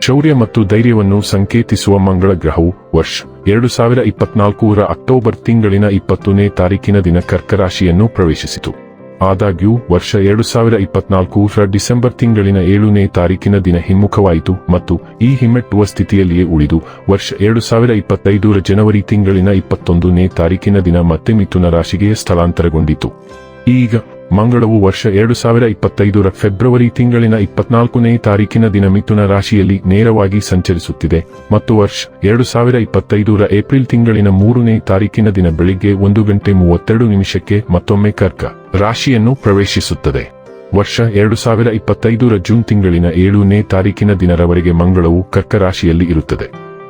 ಶೌರ್ಯ ಮತ್ತು ಧೈರ್ಯವನ್ನು ಸಂಕೇತಿಸುವ ಮಂಗಳ ಗ್ರಹವು ವರ್ಷ. ಎರಡು ಸಾವಿರ ಇಪ್ಪತ್ನಾಲ್ಕರ ಅಕ್ಟೋಬರ್ ತಿಂಗಳಿನ ಇಪ್ಪತ್ತನೇ ತಾರೀಕಿನ ದಿನ ಕರ್ಕರಾಶಿಯನ್ನು ಪ್ರವೇಶಿಸಿತು. ಆದಾಗ್ಯೂ, ವರ್ಷ ಎರಡು ಸಾವಿರ ಇಪ್ಪತ್ನಾಲ್ಕರ ಡಿಸೆಂಬರ್ ತಿಂಗಳಿನ ಏಳನೇ ತಾರೀಕಿನ ದಿನ ಹಿಮ್ಮುಖವಾಯಿತು ಮತ್ತು ಈ ಹಿಮ್ಮೆಟ್ಟುವ ಸ್ಥಿತಿಯಲ್ಲಿಯೇ ಉಳಿದು, ವರ್ಷ ಎರಡು ಸಾವಿರ ಇಪ್ಪತ್ತೈದರ ಜನವರಿ ತಿಂಗಳಿನ ಇಪ್ಪತ್ತೊಂದನೇ ತಾರೀಕಿನ ದಿನ ಮತ್ತೆ ಮಿಥುನ ರಾಶಿಗೆ ಸ್ಥಳಾಂತರಗೊಂಡಿತು. ಈಗ ಮಂಗಳವು ವರ್ಷ ಎರಡು ಸಾವಿರ ಇಪ್ಪತ್ತೈದರ ಫೆಬ್ರವರಿ ತಿಂಗಳಿನ ಇಪ್ಪತ್ನಾಲ್ಕನೇ ತಾರೀಕಿನ ದಿನ ಮಿಥುನ ರಾಶಿಯಲ್ಲಿ ನೇರವಾಗಿ ಸಂಚರಿಸುತ್ತಿದೆ. ಮತ್ತು ವರ್ಷ ಎರಡು ಸಾವಿರ ಇಪ್ಪತ್ತೈದರ ಏಪ್ರಿಲ್ ತಿಂಗಳಿನ ಮೂರನೇ ತಾರೀಕಿನ ದಿನ ಬೆಳಿಗ್ಗೆ ಒಂದು ಗಂಟೆ ಮೂವತ್ತೆರಡು ನಿಮಿಷಕ್ಕೆ ಮತ್ತೊಮ್ಮೆ ಕರ್ಕ ರಾಶಿಯನ್ನು ಪ್ರವೇಶಿಸುತ್ತದೆ. ವರ್ಷ ಎರಡು ಸಾವಿರ ಇಪ್ಪತ್ತೈದರ ಜೂನ್ ತಿಂಗಳಿನ ಏಳನೇ ತಾರೀಕಿನ ದಿನರವರೆಗೆ ಮಂಗಳವು ಕರ್ಕ ರಾಶಿಯಲ್ಲಿ ಇರುತ್ತದೆ.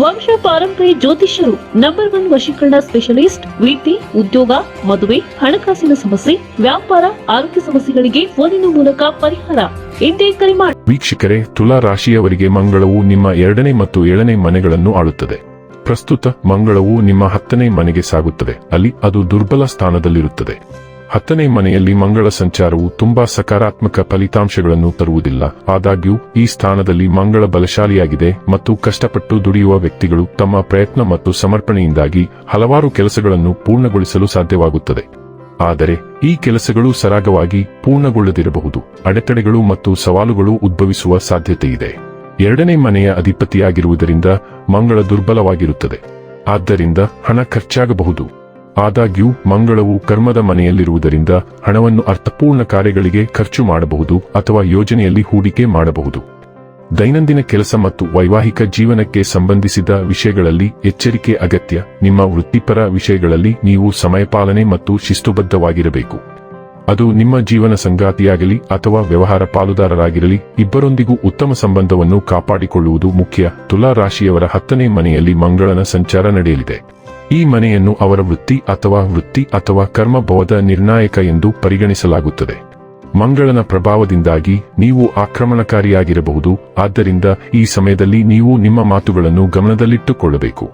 ವಂಶ ಪಾರಂಪರ್ಯ ಜ್ಯೋತಿಷ್ಯರು ನಂಬರ್ ಒನ್ ವಶೀಕರಣ ಸ್ಪೆಷಲಿಸ್ಟ್ ವಿದ್ಯೆ ಉದ್ಯೋಗ, ಮದುವೆ, ಹಣಕಾಸಿನ ಸಮಸ್ಯೆ, ವ್ಯಾಪಾರ, ಆರೋಗ್ಯ ಸಮಸ್ಯೆಗಳಿಗೆ ಫೋನಿನ ಮೂಲಕ ಪರಿಹಾರ. ಎಂದೇ ಕರೆ ಮಾಡಿ ವೀಕ್ಷಕರೇ, ತುಲಾ ರಾಶಿಯವರಿಗೆ ಮಂಗಳವು ನಿಮ್ಮ ಎರಡನೇ ಮತ್ತು ಏಳನೇ ಮನೆಗಳನ್ನು ಆಳುತ್ತದೆ. ಪ್ರಸ್ತುತ ಮಂಗಳವು ನಿಮ್ಮ ಹತ್ತನೇ ಮನೆಗೆ ಸಾಗುತ್ತದೆ. ಅಲ್ಲಿ ಅದು ದುರ್ಬಲ ಸ್ಥಾನದಲ್ಲಿರುತ್ತದೆ. ಹತ್ತನೇ ಮನೆಯಲ್ಲಿ ಮಂಗಳ ಸಂಚಾರವು ತುಂಬಾ ಸಕಾರಾತ್ಮಕ ಫಲಿತಾಂಶಗಳನ್ನು ತರುವುದಿಲ್ಲ. ಆದಾಗ್ಯೂ, ಈ ಸ್ಥಾನದಲ್ಲಿ ಮಂಗಳ ಬಲಶಾಲಿಯಾಗಿದೆ ಮತ್ತು ಕಷ್ಟಪಟ್ಟು ದುಡಿಯುವ ವ್ಯಕ್ತಿಗಳು ತಮ್ಮ ಪ್ರಯತ್ನ ಮತ್ತು ಸಮರ್ಪಣೆಯಿಂದಾಗಿ ಹಲವಾರು ಕೆಲಸಗಳನ್ನು ಪೂರ್ಣಗೊಳಿಸಲು ಸಾಧ್ಯವಾಗುತ್ತದೆ. ಆದರೆ, ಈ ಕೆಲಸಗಳು ಸರಾಗವಾಗಿ ಪೂರ್ಣಗೊಳ್ಳದಿರಬಹುದು. ಅಡೆತಡೆಗಳು ಮತ್ತು ಸವಾಲುಗಳು ಉದ್ಭವಿಸುವ ಸಾಧ್ಯತೆಯಿದೆ. ಎರಡನೇ ಮನೆಯ ಅಧಿಪತಿಯಾಗಿರುವುದರಿಂದ ಮಂಗಳ ದುರ್ಬಲವಾಗಿರುತ್ತದೆ. ಆದ್ದರಿಂದ ಹಣ ಖರ್ಚಾಗಬಹುದು. ಆದಾಗ್ಯೂ ಮಂಗಳವು ಕರ್ಮದ ಮನೆಯಲ್ಲಿರುವುದರಿಂದ ಹಣವನ್ನು ಅರ್ಥಪೂರ್ಣ ಕಾರ್ಯಗಳಿಗೆ ಖರ್ಚು ಮಾಡಬಹುದು ಅಥವಾ ಯೋಜನೆಯಲ್ಲಿ ಹೂಡಿಕೆ ಮಾಡಬಹುದು. ದೈನಂದಿನ ಕೆಲಸ ಮತ್ತು ವೈವಾಹಿಕ ಜೀವನಕ್ಕೆ ಸಂಬಂಧಿಸಿದ ವಿಷಯಗಳಲ್ಲಿ ಎಚ್ಚರಿಕೆ ಅಗತ್ಯ. ನಿಮ್ಮ ವೃತ್ತಿಪರ ವಿಷಯಗಳಲ್ಲಿ ನೀವು ಸಮಯಪಾಲನೆ ಮತ್ತು ಶಿಸ್ತುಬದ್ಧವಾಗಿರಬೇಕು. ಅದು ನಿಮ್ಮ ಜೀವನ ಸಂಗಾತಿಯಾಗಲಿ ಅಥವಾ ವ್ಯವಹಾರ ಪಾಲುದಾರರಾಗಿರಲಿ, ಇಬ್ಬರೊಂದಿಗೂ ಉತ್ತಮ ಸಂಬಂಧವನ್ನು ಕಾಪಾಡಿಕೊಳ್ಳುವುದು ಮುಖ್ಯ. ತುಲಾ ರಾಶಿಯವರ ಹತ್ತನೇ ಮನೆಯಲ್ಲಿ ಮಂಗಳನ ಸಂಚಾರ ನಡೆಯಲಿದೆ. ಈ ಮನೆಯನ್ನು ಅವರ ವೃತ್ತಿ ಅಥವಾ ವೃತ್ತಿ ಅಥವಾ ಕರ್ಮಭವದ ನಿರ್ಣಾಯಕ ಎಂದು ಪರಿಗಣಿಸಲಾಗುತ್ತದೆ. ಮಂಗಳನ ಪ್ರಭಾವದಿಂದಾಗಿ ನೀವು ಆಕ್ರಮಣಕಾರಿಯಾಗಿರಬಹುದು, ಆದ್ದರಿಂದ ಈ ಸಮಯದಲ್ಲಿ ನೀವು ನಿಮ್ಮ ಮಾತುಗಳನ್ನು ಗಮನದಲ್ಲಿಟ್ಟುಕೊಳ್ಳಬೇಕು.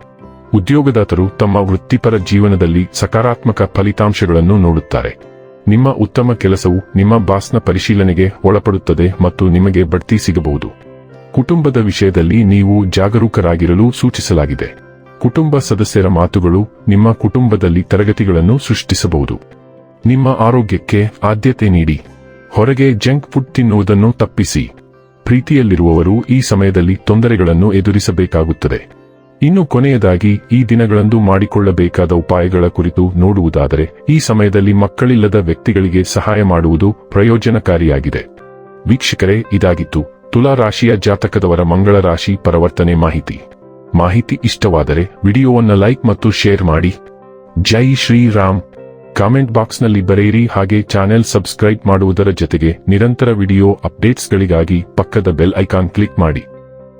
ಉದ್ಯೋಗದಾತರು ತಮ್ಮ ವೃತ್ತಿಪರ ಜೀವನದಲ್ಲಿ ಸಕಾರಾತ್ಮಕ ಫಲಿತಾಂಶಗಳನ್ನು ನೋಡುತ್ತಾರೆ. ನಿಮ್ಮ ಉತ್ತಮ ಕೆಲಸವು ನಿಮ್ಮ ಬಾಸ್ನ ಪರಿಶೀಲನೆಗೆ ಒಳಪಡುತ್ತದೆ ಮತ್ತು ನಿಮಗೆ ಬಡ್ತಿ ಸಿಗಬಹುದು. ಕುಟುಂಬದ ವಿಷಯದಲ್ಲಿ ನೀವು ಜಾಗರೂಕರಾಗಿರಲು ಸೂಚಿಸಲಾಗಿದೆ. ಕುಟುಂಬ ಸದಸ್ಯರ ಮಾತುಗಳು ನಿಮ್ಮ ಕುಟುಂಬದಲ್ಲಿ ತರಗತಿಗಳನ್ನು ಸೃಷ್ಟಿಸಬಹುದು. ನಿಮ್ಮ ಆರೋಗ್ಯಕ್ಕೆ ಆದ್ಯತೆ ನೀಡಿ. ಹೊರಗೆ ಜಂಕ್ ಫುಡ್ ತಿನ್ನುವುದನ್ನು ತಪ್ಪಿಸಿ. ಪ್ರೀತಿಯಲ್ಲಿರುವವರು ಈ ಸಮಯದಲ್ಲಿ ತೊಂದರೆಗಳನ್ನು ಎದುರಿಸಬೇಕಾಗುತ್ತದೆ. ಇನ್ನು ಕೊನೆಯದಾಗಿ, ಈ ದಿನಗಳಂದು ಮಾಡಿಕೊಳ್ಳಬೇಕಾದ ಉಪಾಯಗಳ ಕುರಿತು ನೋಡುವುದಾದರೆ, ಈ ಸಮಯದಲ್ಲಿ ಮಕ್ಕಳಿಲ್ಲದ ವ್ಯಕ್ತಿಗಳಿಗೆ ಸಹಾಯ ಮಾಡುವುದು ಪ್ರಯೋಜನಕಾರಿಯಾಗಿದೆ. ವೀಕ್ಷಕರೇ, ಇದಾಗಿತ್ತು. ತುಲಾ ರಾಶಿಯ ಜಾತಕದವರ ಮಂಗಳ ರಾಶಿ ಪರಿವರ್ತನೆ ಮಾಹಿತಿ. ಮಾಹಿತಿ ಇಷ್ಟವಾದರೆ ವಿಡಿಯೋವನ್ನು ಲೈಕ್ ಮತ್ತು ಶೇರ್ ಮಾಡಿ. ಜೈ ಶ್ರೀರಾಮ್. ಕಾಮೆಂಟ್ ಬಾಕ್ಸ್ನಲ್ಲಿ ಬರೆಯಿರಿ ಹಾಗೆ ಚಾನೆಲ್ ಸಬ್ಸ್ಕ್ರೈಬ್ ಮಾಡುವುದರ ಜೊತೆಗೆ ನಿರಂತರ ವಿಡಿಯೋ ಅಪ್ಡೇಟ್ಸ್ಗಳಿಗಾಗಿ ಪಕ್ಕದ ಬೆಲ್ ಐಕಾನ್ ಕ್ಲಿಕ್ ಮಾಡಿ.